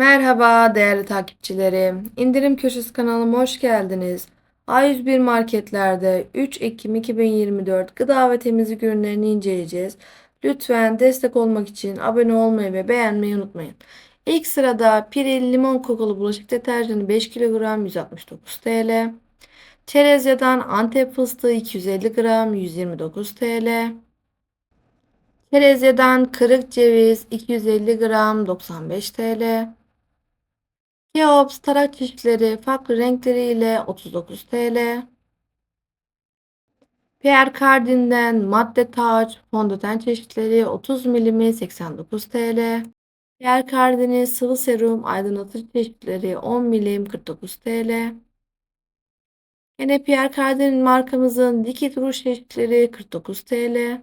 Merhaba değerli takipçilerim. İndirim Köşesi kanalıma hoş geldiniz. A101 marketlerde 3 Ekim 2024 gıda ve temizlik ürünlerini inceleyeceğiz. Lütfen destek olmak için abone olmayı ve beğenmeyi unutmayın. İlk sırada Piril limon kokulu bulaşık deterjanı 5 kilogram 169 TL. Çerezya'dan Antep fıstığı 250 gram 129 TL. Çerezya'dan kırık ceviz 250 gram 95 TL. Keops tarak çeşitleri farklı renkleriyle 39 TL. Pierre Cardin'den madde taç fondöten çeşitleri 30 milimi 89 TL. Pierre Cardin'in sıvı serum aydınlatıcı çeşitleri 10 milim 49 TL. Yine Pierre Cardin markamızın dikit ruj çeşitleri 49 TL.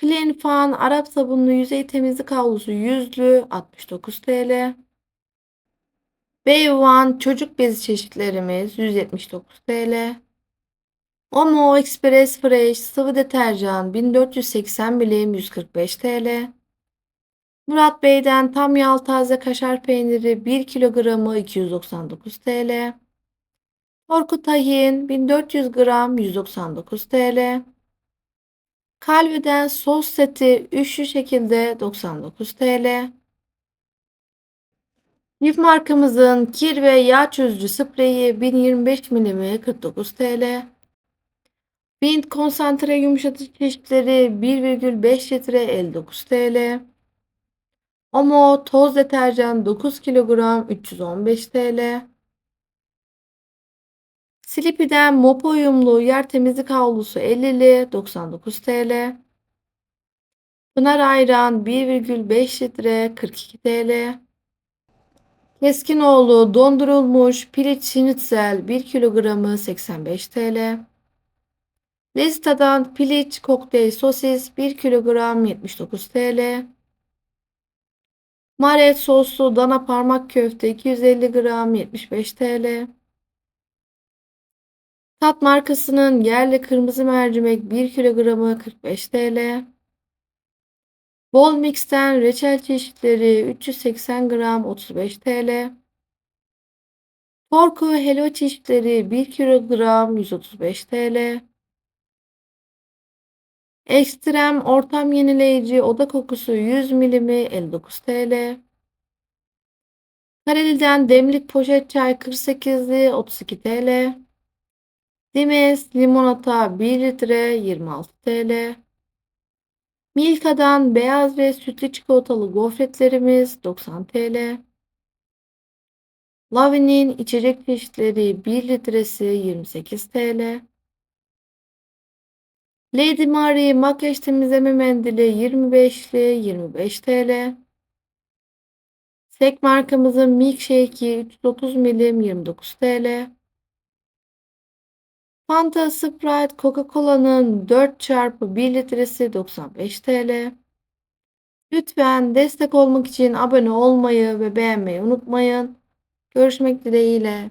Clean Fan Arap sabunlu yüzey temizlik havlusu yüzlü 69 TL. Beyvan çocuk bezi çeşitlerimiz 179 TL. Omo Express Fresh sıvı deterjan 1480 milim 145 TL. Murat Bey'den tam yağ taze kaşar peyniri 1 kilogramı 299 TL. Torku tahin 1400 gram 199 TL. Kalviden sos seti üçlü şekilde 99 TL. Lif markamızın kir ve yağ çözücü spreyi 1025 milimi 49 TL. Bint konsantre yumuşatıcı çeşitleri 1,5 litre 59 TL. Omo toz deterjan 9 kilogram 315 TL. Slippy'den mop uyumlu yer temizlik havlusu 50'li 99 TL. Pınar ayran 1,5 litre 42 TL. Keskinoğlu dondurulmuş piliç şinitzel 1 kilogramı 85 TL. Lezita'dan piliç kokteyl sosis 1 kilogram 79 TL. Maret soslu dana parmak köfte 250 gram 75 TL. Tat markasının yerli kırmızı mercimek 1 kilogramı 45 TL. Bol Mix'ten reçel çeşitleri 380 gram 35 TL. Torku helva çeşitleri 1 kilogram 135 TL. Ekstrem ortam yenileyici oda kokusu 100 milimi 59 TL. Kareli'den demlik poşet çay 48'li 32 TL. Dimes limonata 1 litre 26 TL. Milka'dan beyaz ve sütlü çikolatalı gofretlerimiz 90 TL. Lavi'nin içecek çeşitleri 1 litresi 28 TL. Lady Mary makyaj temizleme mendili 25'li 25 TL. Sek markamızın milkshake'i 330 milim 29 TL. Fanta Sprite Coca-Cola'nın 4 çarpı 1 litresi 95 TL. Lütfen destek olmak için abone olmayı ve beğenmeyi unutmayın. Görüşmek dileğiyle.